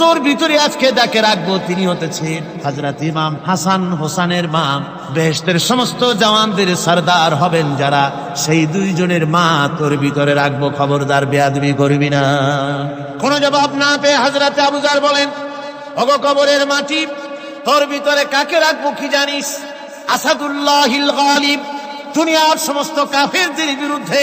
তোর ভিতরে আজকে যাকে রাখব, তিনি হতেছেন হাজরাত ইমাম হাসান হোসানের মা। বেহেশতের সমস্ত জওয়ানদের সর্দার হবেন যারা, সেই দুইজনের মা তোর ভিতরে রাখব, খবরদার বেয়াদবি করবি না। কোনো জবাব না পেয়ে হাজরাতে আবুজার বলেন অগ কবরের মাটি, তোর ভিতরে কাকে রাখব কি জানিস? আসাদুল্লাহিল গালিব, দুনিয়ার সমস্ত কাফেরদের বিরুদ্ধে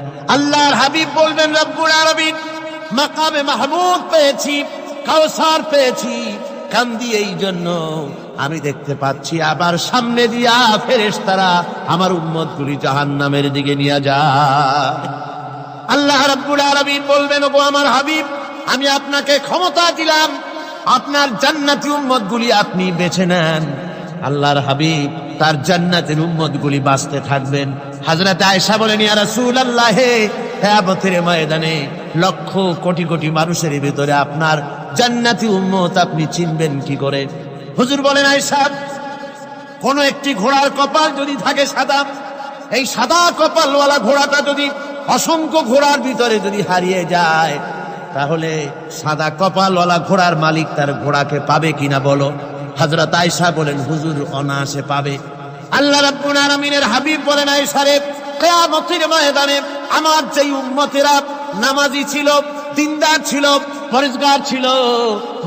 আল্লাহর হাবিব বলবেন, রব্বুল আলামিন, মাকামে মাহমুদ পেয়েছি কাউসার পেয়েছি, কান্দি এই জন্য আমি দেখতে পাচ্ছি, আবার সামনে দিয়া ফেরেশতারা আমার উম্মত গুলি জাহান নামের দিকে নিয়ে যা আল্লাহ রাব্বুল আলামিন বলবেন, ওগো আমার হাবিব, আমি আপনাকে ক্ষমতা দিলাম, আপনার জান্নাতি উম্মত গুলি আপনি বেছে নেন। আল্লাহর হাবিব তার জান্নাতের উম্মত গুলি বাঁচতে থাকবেন। হাজরাতে আয়েশা বলেন ময়দানে লক্ষ কোটি কোটি মানুষের ভিতরে আপনার জান্নাতি উম্মত আপনি চিনবেন কি করে? হুজুর বলেন, আয়েশা, কোন একটি ঘোড়ার কপাল যদি থাকে সাদা, এই সাদা কপালওয়ালা ঘোড়াটা যদি অসংখ্য ঘোড়ার ভিতরে যদি হারিয়ে যায়, তাহলে সাদা কপালওয়ালা ঘোড়ার মালিক তার ঘোড়াকে পাবে কিনা বলো? হযরত আয়েশা বলেন, হুজুর, অনায়াসে পাবে। আল্লাহ রাব্বুল আলামিনের হাবিব বলেন, আয়েশা রে, কিয়ামতের ময়দানে আমার যেই উম্মতেরা নামাজি ছিল, দিনদার ছিল পরিষ্কার ছিল,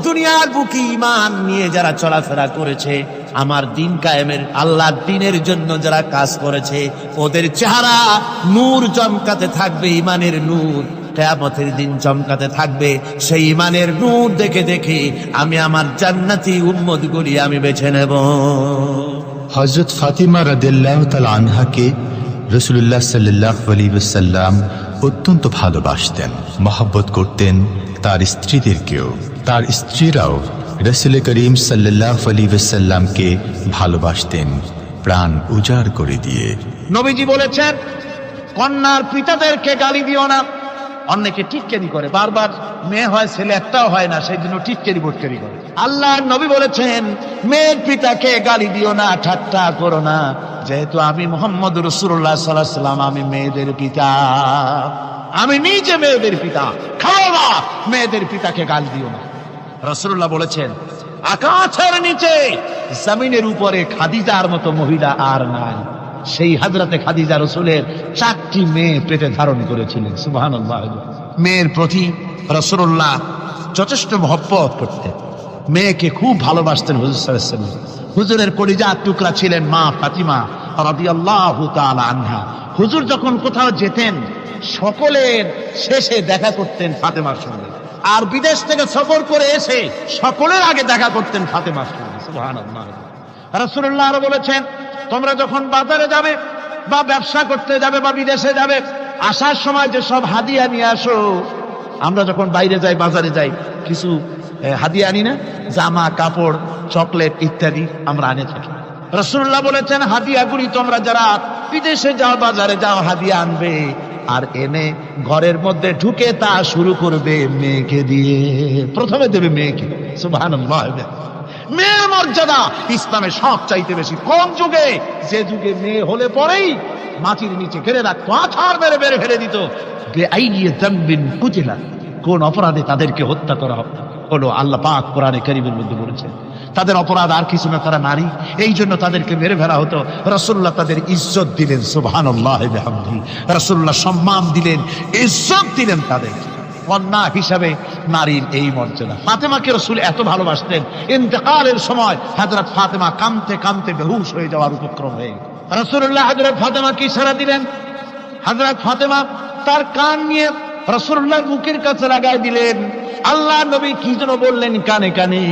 দুনিয়ার বুকে ইমান নিয়ে যারা চলাফেরা করেছে, আমার দিন কায়েমের, আল্লাহর দিনের জন্য যারা কাজ করেছে, ওদের চেহারা নূর চমকাতে থাকবে ইমানের নূর। কেয়ামতের দিন চমকাতে থাকবে। সেই ইমানের নূর দেখে দেখে আমি আমার জান্নাতি উম্মত গুলি আমি বেছে নেব। হজরত ফাতিমা রাদিল্লাহ তাল আনহাকে রসুল্লাহ সাল্লাহ আলী সাল্লাম অত্যন্ত ভালোবাসতেন মহাব্বত করতেন তার স্ত্রীদেরকেও। তার স্ত্রীরাও রসুল করিম সাল্লাহ আলী সাল্লামকে ভালোবাসতেন প্রাণ উজাড় করে দিয়ে। নবীজি বলেছেন কন্যার পিতাদেরকে গালি দিও না। অনেকে টিটকেরি করে। বারবার মেয়ে হয়, ছেলে একটাও হয় না, সেই জন্য টিটকেরি বোটকেরি করে। আল্লাহ নবী বলেছেন, মেয়ের পিতাকে গালি দিও না, ঠাট্টা করো না। যেহেতু আমি মোহাম্মদ রসুল্লাহ সাল্লাহ সাল্লাম আমি মেয়েদের পিতা। আমি নিজে মেয়েদের পিতা। খাও না, মেয়েদের পিতাকে গালি দিও না। রসুল্লাহ বলেছেন, আকাশের নিচে, জমিনের উপরে খাদিজার মতো মহিলা আর নাই। সেই হাজরাতে খাদিজা রসুলের চারটি মেয়ে পেটে ধারণ করেছিলেন সুবাহ মেয়ের প্রতি রসুল্লাহ যথেষ্ট মহব্বত করতেন। মেয়েকে খুব ভালোবাসতেন হুজুর সাল্লাল্লাহু হুজুরের কলিজার টুকরা ছিলেন মা ফাতিমা রাদিয়াল্লাহু তাআলা আনহা। হুজুর যখন কোথাও যেতেন, সকলের শেষে দেখা করতেন ফাতেমার সঙ্গে। আর বিদেশ থেকে সফর করে এসে সকলের আগে দেখা করতেন ফাতেমার সঙ্গে, সুবহানাল্লাহ। রাসূলুল্লাহ আরও বলেছেন তোমরা যখন বাজারে যাবে বা ব্যবসা করতে যাবে বা বিদেশে যাবে, আসার সময় যে সব হাদিয়া নিয়ে আসো। আমরা যখন বাইরে যাই, বাজারে যাই, কিছু হাদিয়া আনি না? জামা, কাপড়, চকলেট ইত্যাদি আমরা আনে থাকি। রসুল্লাহ বলেছেন, হাদিয়াগুলি তোমরা যারা বিদেশে যাও, বাজারে যাও, হাদিয়া আনবে। আর এনে ঘরের মধ্যে ঢুকে তা শুরু করবে মেয়েকে দিয়ে। প্রথমে দেবে মেয়েকে। সুবহানাল্লাহ। মেয়ের মর্যাদা ইসলামে সব চাইতে বেশি কোন যুগে। যে যুগে মেয়ে হলে পরেই মাটির নিচে ঘেরে রাখতো, আছাড় মেরে বেড়ে ফেলে দিত। বেআইনিয়ে জানবিন কুচিলা কোন অপরাধে তাদেরকে হত্যা করা হলো আল্লাহ পাক কোরআনে কারিমের মধ্যে বলেছেন, তাদের অপরাধ আর কিছু না তারা নারী, এই জন্য তাদেরকে মেরে ফেলা হতো। রসুল্লাহ তাদের ইজ্জত দিলেন সুবহান রসুল্লাহ সম্মান দিলেন, ইজ্জত দিলেন তাদেরকে। কন্যা হিসাবে নারীর এই মর্যাদা। ফাতেমাকে রসুল এত ভালোবাসতেন। ইন্তেকালের সময় হাজরত ফাতেমা কামতে কামতে বেহুশ হয়ে যাওয়ার উপক্রম হয়ে গেল। রসুল্লাহ হাজরত ফাতেমাকে ইশারা দিলেন। হাজরত ফাতেমা তার কান নিয়ে রসুল্লাহর মুখের কাছে লাগাই দিলেন। আল্লাহ নবী কি যেন বললেন কানে কানে।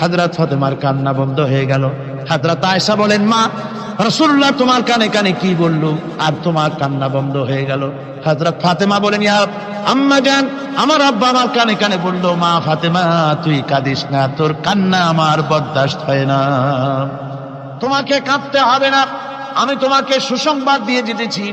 হাজরত ফাতেমার কান্না বন্ধ হয়ে গেল। হাজরত আয়সা বলেন, মা রসুল্লাহ তোমার কানে কানে কি বলল? আর তোমার কান্না বন্ধ হয়ে গেল। হাজরত ফাতেমা বলেন ইয়ার আম্মা জান, আমার আব্বা আমার কানে কানে বলল, মা ফাতেমা, তুই কাঁদিস না, তোর কান্না আমার বরদাস্ত হয় না। তোমাকে কাঁদতে হবে না। আমি তোমাকে সুসংবাদ দিয়ে যেতেছি।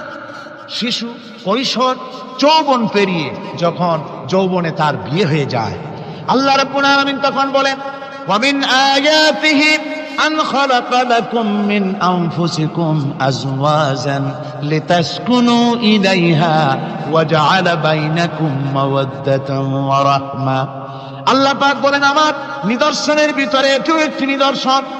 শিশু কৈশোর যৌবন পেরিয়ে যখন যৌবনে তার বিয়ে হয়ে যায় আল্লাহ রাব্বুল আলামিন তখন বলেন ওয়ামিন আয়াতিহি أن خلق لكم من أنفسكم أزواجا لتسكنوا إليها وجعل بينكم مودة ورحمة আল্লাহ পাক বলেন আমার নিদর্শনের ভিতরে এটিও একটি নিদর্শন যে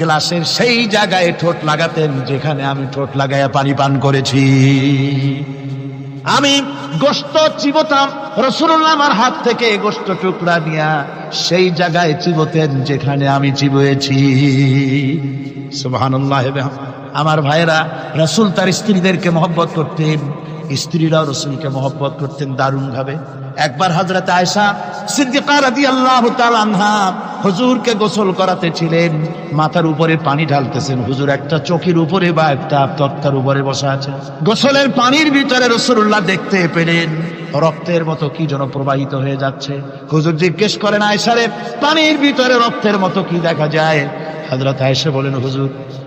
গ্লাসের সেই জায়গায় ঠোঁট লাগাতেন যেখানে আমি ঠোঁট লাগাইয়া পানি পান করেছি। আমি গোস্ত চিবতাম, রসুল্লাহ আমার হাত থেকে গোস্ত টুকরা নিয়া সেই জায়গায় চিবতেন যেখানে আমি চিবয়েছি। আমার ভাইরা রসুল তার স্ত্রীদেরকে মহব্বত করতেন, স্ত্রীরাও রসুলকে মহব্বত করতেন দারুণ ভাবে একবার হজরত আয়সা সিদ্দিকা রাদিয়াল্লাহু তাআলা আনহা হুজুরকে গোসল করাতে ছিলেন। মাথার উপরে পানি ঢালতেছেন। হুজুর একটা চোখের উপরে বা একটা তক্তার উপরে বসা আছে। গোসলের পানির ভিতরে রসুল্লাহ দেখতে পেলেন। রক্তের মতো কি যেন প্রবাহিত হয়ে যাচ্ছে। হুজুর জিজ্ঞেস করেন আয়সারে পানির ভিতরে রক্তের মতো কি দেখা যায়? হজরত আয়সা বলেন, হুজুর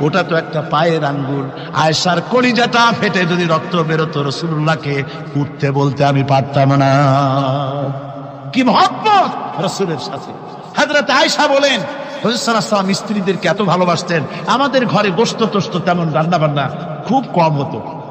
ওটা তো একটা পায়ের আঙ্গুল। আয়সার কলিজাটা ফেটে যদি রক্ত বেরোতো রসুল্লাহকে উঠতে বলতে আমি পারতাম না। কি মহব্বত রসুলের সাথে। হাজরত আয়সা বলেন হজরতাম স্ত্রীদেরকে এত ভালোবাসতেন। আমাদের ঘরে গোস্ত টোস্ত তেমন রান্না বান্না খুব কম হতো।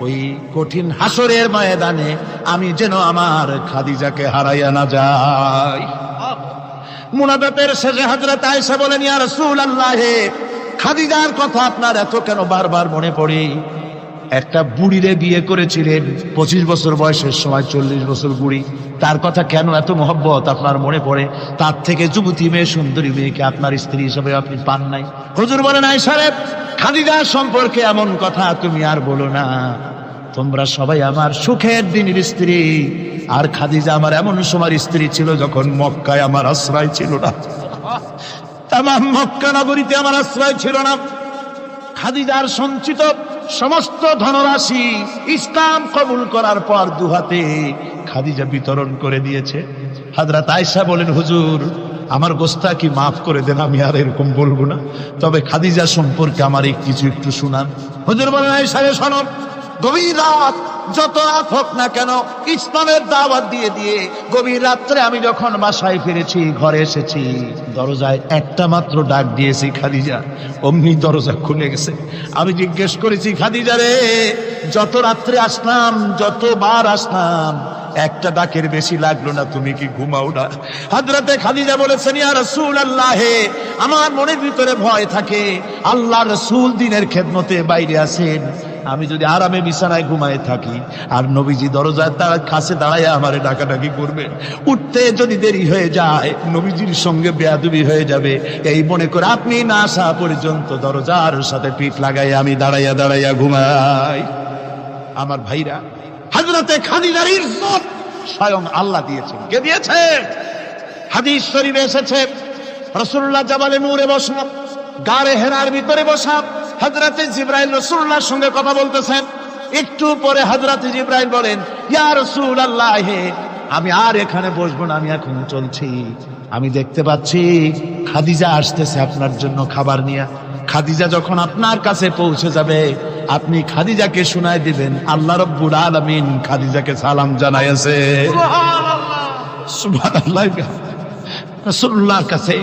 ওই কঠিন হাসরের ময়দানে আমি যেন আমার খাদিজাকে হারাইয়া না যাই। মুনাজাতের শেষে হজরত আয়েশা বলেন, ইয়া রাসূল আল্লাহে খাদিজার কথা আপনার এত কেন বারবার মনে পড়ে? একটা বুড়িরে বিয়ে করেছিলেন, পঁচিশ বছর বয়সের সময় চল্লিশ বছর বুড়ি। তার কথা কেন এত মহব্বত আপনার মনে পড়ে? তার থেকে যুবতী মেয়ে, সুন্দরী মেয়েকে আপনার স্ত্রী হিসেবে আপনি পান নাই। হুজুর বলেন আয় সাহেব খাদিজা সম্পর্কে এমন কথা তুমি আর বলো না। তোমরা সবাই আমার সুখের দিনের স্ত্রী। আর খাদিজা আমার এমন সময় স্ত্রী ছিল যখন মক্কায় আমার আশ্রয় ছিল না। তাম মক্কা নগরীতে আমার আশ্রয় ছিল না। খাদিজার সঞ্চিত সমস্ত ধনরাশি ইসলাম কবুল করার পর দুহাতে খাদিজা বিতরণ করে দিয়েছে। হাজরাত আয়সা বলেন, হুজুর আমার গোস্তা কি মাফ করে দেন, আমি আর এরকম বলব না। তবে খাদিজা সম্পর্কে আমার এই কিছু একটু শুনান। হুজুর বলেন রে শোনো। গভীর রাত, যত রাত হোক না কেন, ইসলামের দাওয়াত দিয়ে দিয়ে গভীর রাত্রে আমি যখন বাসায় ফিরেছি, ঘরে এসেছি, দরজায় একটা মাত্র ডাক দিয়েছি খাদিজা। অমনি দরজা খুলে গেছে। আমি জিজ্ঞেস করেছি, খাদিজা রে, যত রাত্রে আসলাম, যতবার আসলাম একটা ডাকের বেশি লাগল না, তুমি কি ঘুমাও না? হাজরাতে খাদিজা বলেছেন, ইয়া রাসূল আল্লাহে আমার মনের ভিতরে ভয় থাকে। আল্লাহ রসুল দিনের খেদমতে বাইরে আছেন। আমি যদি আরামে বিছানায় ঘুমায় থাকি, আর নবীজি দরজায় তার কাছে দাঁড়ায় আমারে ডাকাডাকি করবে, উঠতে যদি দেরি হয়ে যায়, নবীজির সঙ্গে বেয়াদুবি হয়ে যাবে। এই মনে করে আপনি না আসা পর্যন্ত দরজার সাথে পিঠ লাগাই আমি দাঁড়াইয়া দাঁড়াইয়া ঘুমাই। আমার ভাইরা হাজরতে খাদিজার ইজ্জত স্বয়ং আল্লাহ দিয়েছেন। কে দিয়েছে? হাদিস শরীফে এসেছে রসুল্লাহ জাবালে নূরে বসা, গারে হেরার ভিতরে বসা হজরতে জিব্রাইল রসুল্লাহর সঙ্গে কথা বলতেছেন। একটু পরে হজরতে জিব্রাইল বলেন, ইয়া রসুল আল্লাহ আমি আর এখানে বসবো না, আমি এখন চলছি। আমি দেখতে পাচ্ছি খাদিজা আসতেছে আপনার জন্য খাবার নিয়ে। খাদিজা যখন আপনার কাছে পৌঁছে যাবে আপনি খাদিজাকে শোনায় দিবেন। আল্লাহ রব্বুল আলামিন খাদিজাকে সালাম জানাইছে সুবহানাল্লাহ। রাসূলুল্লাহর কাছে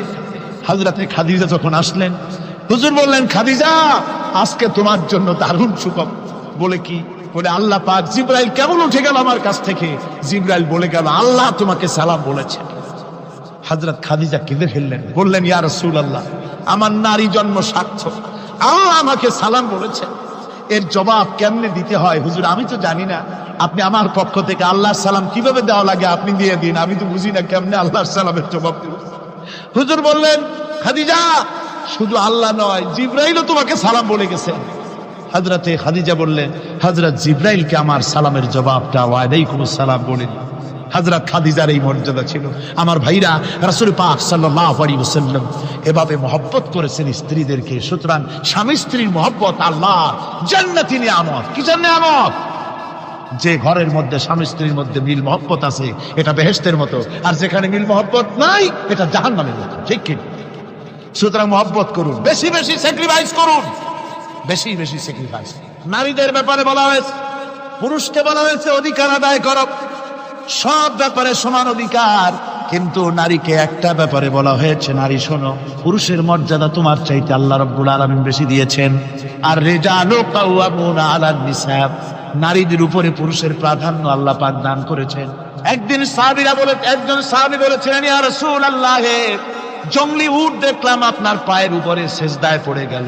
হযরতে খাদিজা যখন আসলেন হুজুর বললেন খাদিজা আজকে তোমার জন্য দারুণ সুখবর। বলে কি? বলে আল্লাহ পাক জিব্রাইল কেমন উঠে গেল আমার কাছ থেকে? জিব্রাইল বলে গেল আল্লাহ তোমাকে সালাম বলেছে। হজরত খাদিজা কেঁদে ফেললেন বললেন ইয়া রসুল আল্লাহ আমার নারী জন্ম সাক্ষ্য আল্লাহ আমাকে সালাম বলেছে। এর জবাব কেমনে দিতে হয়? হুজুর, আমি তো জানি না। আপনি আমার পক্ষ থেকে আল্লাহর সালাম কীভাবে দেওয়া লাগে আপনি দিয়ে দিন। আমি তো বুঝি না কেমনে আল্লাহর সালামের জবাব দেব। হুজুর বললেন, খাদিজা, শুধু আল্লাহ নয়, জিব্রাইলও তোমাকে সালাম বলে গেছে। হাজরাতে খাদিজা বললেন, হাজরত জিব্রাইলকে আমার সালামের জবাবটা ওয়াইকুম সালাম বলেন হাজরত খাদিজার এই মর্যাদা ছিল। আমার ভাইরা রাসুল পাক আলাইহি ওয়াসাল্লাম এভাবে মহব্বত করেছেন স্ত্রীদেরকে। সুতরাং স্বামী স্ত্রীর মহব্বত আল্লাহ জান্নাতি নিয়ামত। কি নিয়ামত? যে ঘরের মধ্যে স্বামী স্ত্রীর মধ্যে মিল মহব্বত আছে, এটা বেহেস্তের মতো। আর যেখানে মিল মহব্বত নাই, এটা জাহান্নামের মতো। ঠিক কি? সুতরাং মহব্বত করুন। বেশি বেশি স্যাক্রিফাইস করুন। বেশি বেশি স্যাক্রিফাইস নারীদের ব্যাপারে বলা হয়েছে, পুরুষকে বলা হয়েছে, অধিকার আদায় করো। সব ব্যাপারে সমান অধিকার। কিন্তু নারীকে একটা ব্যাপারে বলা হয়েছে, নারী শোনো, পুরুষের মর্যাদা তোমার চাইতে আল্লাহ রব্বুল আলামিন বেশি দিয়েছেন। আর রেজালু কাওয়ামুনা আলান নিসাব, নারীদের উপরে পুরুষের প্রাধান্য আল্লাহ পাক দান করেছেন। একদিন সাহাবীরা বলে, একজন সাহাবী বলেছিলেন, ইয়া রাসূলুল্লাহ, জঙ্গলি উট দেখলাম আপনার পায়ের উপরে সেজদায় পড়ে গেল।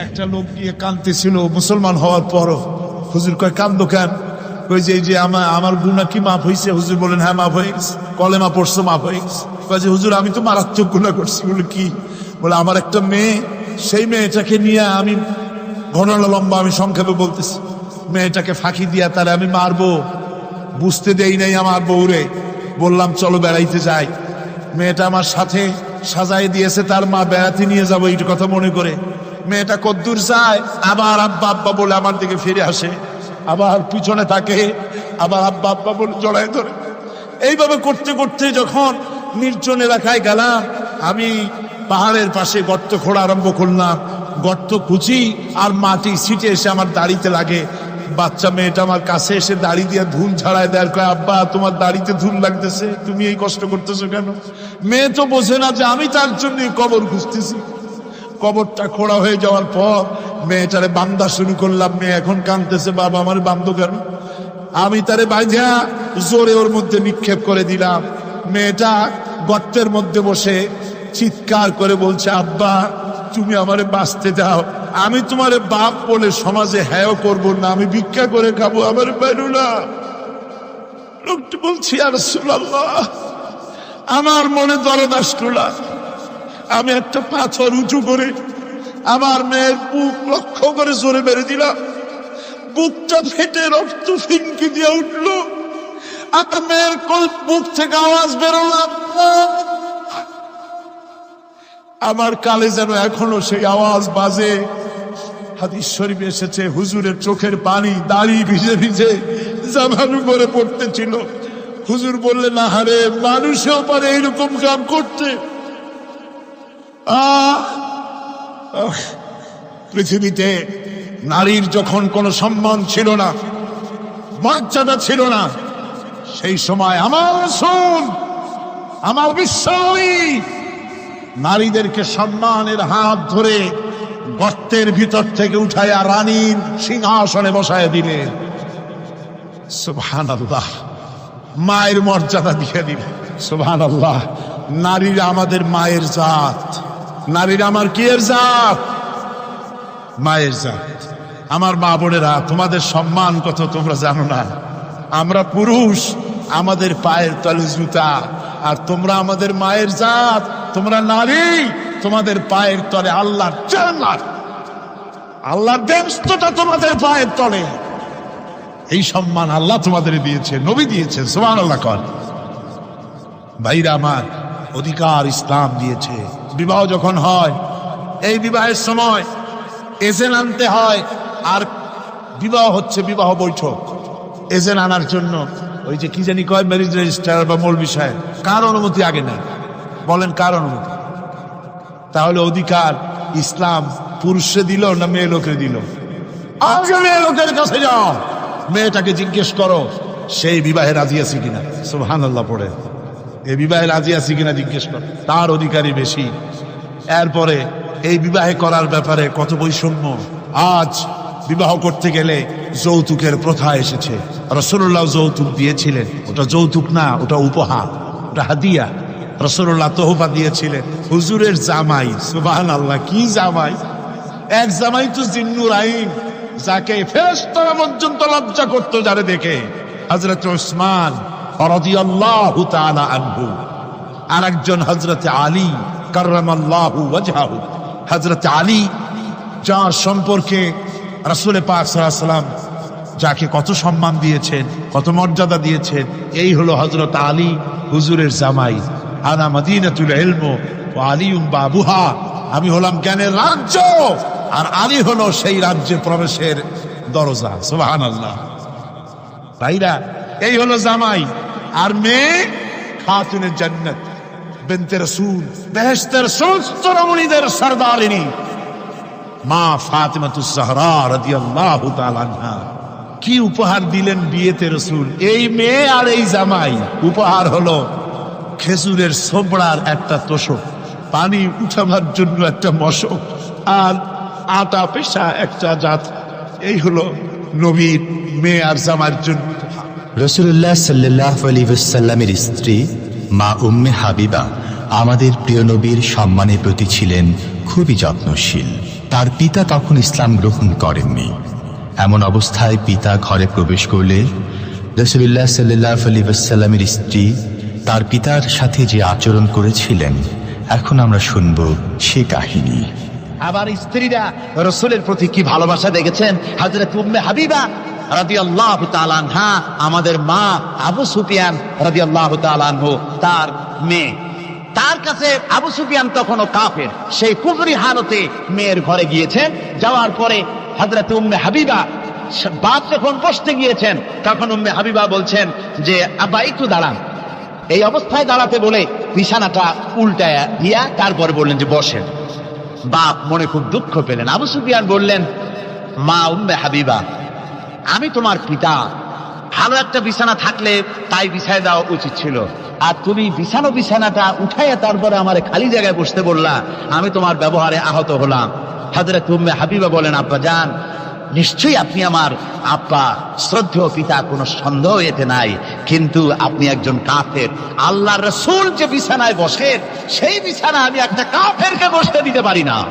একটা লোক গিয়ে কাঁদতেছিল, মুসলমান হওয়ার পরও। হুজুর কয়, কান্দো কেন? ওই যে, এই যে আমার আমার গুণা কি মাফ হয়েছে হুজুর বলেন হ্যাঁ মাফ হয়ে গেছে। কলেমা পড়ছো, মাফ হয়ে গেছে। কয় যে, হুজুর, আমি তো মারাত্মক গুণা করছি। বলে, কি? বলে, আমার একটা মেয়ে, সেই মেয়েটাকে নিয়ে আমি ঘটনা লম্বা, আমি সংক্ষেপে বলতেছি। মেয়েটাকে ফাঁকি দিয়া তারা আমি মারবো। বুঝতে দেই নাই আমার বউরে। বললাম, চলো বেড়াইতে যাই। মেয়েটা আমার সাথে সাজাই দিয়েছে, তার মা বেড়াতে নিয়ে যাব এই কথা মনে করে। মেয়েটা কদ্দূর যায়, আবার আব্বা আব্বা বলে আমার দিকে ফিরে আসে। আবার পিছনে থাকে, আবার আব্বা আব্বা বলে জড়াই ধরে। এইভাবে করতে করতে যখন নির্জন এলাকায় গেলাম, আমি পাহাড়ের পাশে গর্ত খোঁড়া আরম্ভ করলাম। গর্ত কুচি আর মাটি ছিটে এসে আমার দাড়িতে লাগে। বাচ্চা মেয়েটা আমার কাছে এসে দাড়ি দিয়ে ধুল ছাড়ায় দেয়, কয়, আব্বা, তোমার দাড়িতে ধুল লাগতেছে, তুমি এই কষ্ট করতেছো কেন? মেয়ে তো বোঝে না যে আমি তার জন্য কবর খুঁজতেছি। কবরটা খোঁড়া হয়ে যাওয়ার পর মেয়েটারে বান্দা শুরু করলাম। মেয়ে এখন কাঁদতেছে, বাবা আমার বান্ধ কেন? আমি তারে বাইধা জোরে ওর মধ্যে নিক্ষেপ করে দিলাম। মেয়েটা গর্তের মধ্যে বসে চিৎকার করে বলছে, আব্বা, তুমি আমারে বাঁচতে দাও। আমি তোমারে বাপ বলে সমাজে হ্যাঁ করব না, আমি ভিক্ষা করে খাব আমার বেরু না লোকটি বলছি আর আমার মনে দরদ আসলো না। আমি একটা পাথর উঁচু করে আমার মেয়ের বুক লক্ষ্য করে জোরে মেরে দিলাম। বুকটা ফেটে রক্ত ফিনকি দিয়ে উঠল। আমার মেয়ের বুক থেকে আওয়াজ বেরোলাম আমার কালে যেন এখনও সেই আওয়াজ বাজে। হাদিস শরীফ এসেছে, হুজুরের চোখের পানি দাড়ি ভিজে ভিজে জামার উপরে পড়তেছিল হুজুর বললেন, আহারে, মানুষেও পারে এরকম কাম করতে। পৃথিবীতে নারীর যখন কোনো সম্মান ছিল না, মর্যাদা ছিল না, সেই সময় আমার শুন আমার বিশ্বাসী নারীদেরকে সম্মানের হাত ধরে গর্তের ভিতর থেকে উঠাইয়া রানীর সিংহাসনে বসায় দিলেন। সুবহান আল্লাহ মায়ের মর্যাদা দিয়ে দিলেন। সুবহান আল্লাহ নারীরা আমাদের মায়ের জাত। নারীরা আমার কি এর জাত? মায়ের জাত। আমার মা বোনেরা, তোমাদের সম্মান কত তোমরা জানো না? আমরা পুরুষ, আমাদের পায়ের তলে জুতা। আর তোমরা আমাদের মায়ের জাত। তোমরা নারী, তোমাদের পায়ের তলে আল্লাহ ব্যস্ততা তোমাদের পায়ের তলে। এই সম্মান আল্লাহ তোমাদের দিয়েছে, নবী দিয়েছে সোমান আল্লাহ কর। ভাইরা আমার অধিকার ইসলাম দিয়েছে। বিবাহ যখন হয়, এই বিবাহের সময় এজেন আনতে হয়, আর বিবাহ হচ্ছে বিবাহ বৈঠক। এজেন আনার জন্য ওই যে কি জানি কয় ম্যারেজ রেজিস্টার বা মূল বিষয়, কার অনুমতি আগে নেয়? বলেন কার অনুমতি? তাহলে অধিকার ইসলাম পুরুষে দিল না মেয়ে লোকে দিল? আগে মেয়ে লোকের কাছে যাও। মেয়েটাকে জিজ্ঞেস করো, সেই বিবাহে রাজি আছে কিনা? সুবহান আল্লাহ পড়ে। এই বিবাহে রাজি আছে কিনা জিজ্ঞেস করো। তার অধিকারই বেশি। এরপরে এই বিবাহে করার ব্যাপারে কত বৈষম্য, আজ বিবাহ করতে গেলে যৌতুকের প্রথা এসেছে। রসুল্লাহ যৌতুক দিয়েছিলেন। ওটা যৌতুক না, ওটা উপহার, ওটা হাদিয়া। রসুল্লাহ তোহফা দিয়েছিলেন। হুজুরের জামাই সুবাহান আল্লাহ কি জামাই? এক জামাই তো জিন্নুর আইন। যাকে ফেরেশতারা পর্যন্ত লজ্জা করতো যারে দেখে। হজরত ওসমান আনহু। আর একজন হজরত আলী কার্রামাল্লাহু ওয়াজহাহু। হজরত আলী, যার সম্পর্কে রাসূল পাক সাল্লাম যাকে কত সম্মান দিয়েছেন, কত মর্যাদা দিয়েছেন, এই হলো হজরত আলী, হুজুরের জামাই। আনা মদিনাতুল ইলম ওয়া আলিউম বাবুহা। আমি হলাম জ্ঞানের রাজ্য, আর আলী হলো সেই রাজ্যে প্রবেশের দরজা। সুবহানাল্লাহ। ভাইরা, এই হলো জামাই। আর মেয়ে খাতুনের জান্নাত, বিনতে রাসূল বেহেশতের সমস্ত রমণীদের সরদারিনী। মা ফাতেমাতুজ জাহরা রাদিয়াল্লাহু তাআলা কি উপহার দিলেন বিয়েতে রসুল? এই মেয়ে আর এই জামাই। উপহার হলো খেজুরের সোবড়ার একটা তোষক, পানি উঠাবার জন্য একটা মশক, আর আটা পেশা একটা জাত। এই হলো নবীর মেয়ে আর জামার জন্য। রসুল্লাহ সাল্লাহ আলী সাল্লামের স্ত্রী, মা উম্মে হাবিবা, আমাদের প্রিয় নবীর সম্মানের প্রতি ছিলেন খুবই যত্নশীল। তার পিতা তখন ইসলাম গ্রহণ করেননি। এমন অবস্থায় পিতা ঘরে প্রবেশ করলে রসুল্লাহ সাল্লাহ আলী ওয়াসাল্লামের স্ত্রী তার পিতার সাথে যে আচরণ করেছিলেন, এখন আমরা শুনব সে কাহিনী। আবার স্ত্রীরা রসুলের প্রতি কি ভালোবাসা দেখেছেন? হাজরত উম্মে হাবিবা আমাদের মা আবু সুফিয়ান রাদি আল্লাহ তার মেয়ে। তার কাছে আবু সুফিয়ান তখনও কাফের। সেই কুফরি হালতে মেয়ের ঘরে গিয়েছেন যাওয়ার পরে হাজরত উম্মে হাবিবা বাপ যখন বসতে গিয়েছেন, তখন উম্মে হাবিবা বলছেন যে, আব্বা, একটু দাঁড়ান। এই অবস্থায় দাঁড়াতে বলে বিছানাটা উল্টায়া দিয়া তারপরে বললেন যে, বসেন। বাপ মনে খুব দুঃখ পেলেন। আবু সুফিয়ান বললেন, মা, উম্মে হাবিবা আমি তোমার পিতা। ভালো একটা বিছানা থাকলে তাই বিছায় দেওয়া উচিত ছিল। আর তুমি বিছানো বিছানাটা উঠাইয়া তারপরে আমার খালি জায়গায় বসতে বললা, আমি তোমার ব্যবহারে আহত হলাম। হাজরত উম্মে হাবিবা বলেন, আব্বা যান নিশ্চয়ই আপনি আমার আব্বা। শ্রদ্ধেয় পিতা, কোনো সন্দেহ এতে নাই। কিন্তু আপনি একজন কাফের। আল্লাহ রসুল যে বিছানায় বসেন, সেই বিছানা আমি একটা কাফেরকে বসতে দিতে পারি না।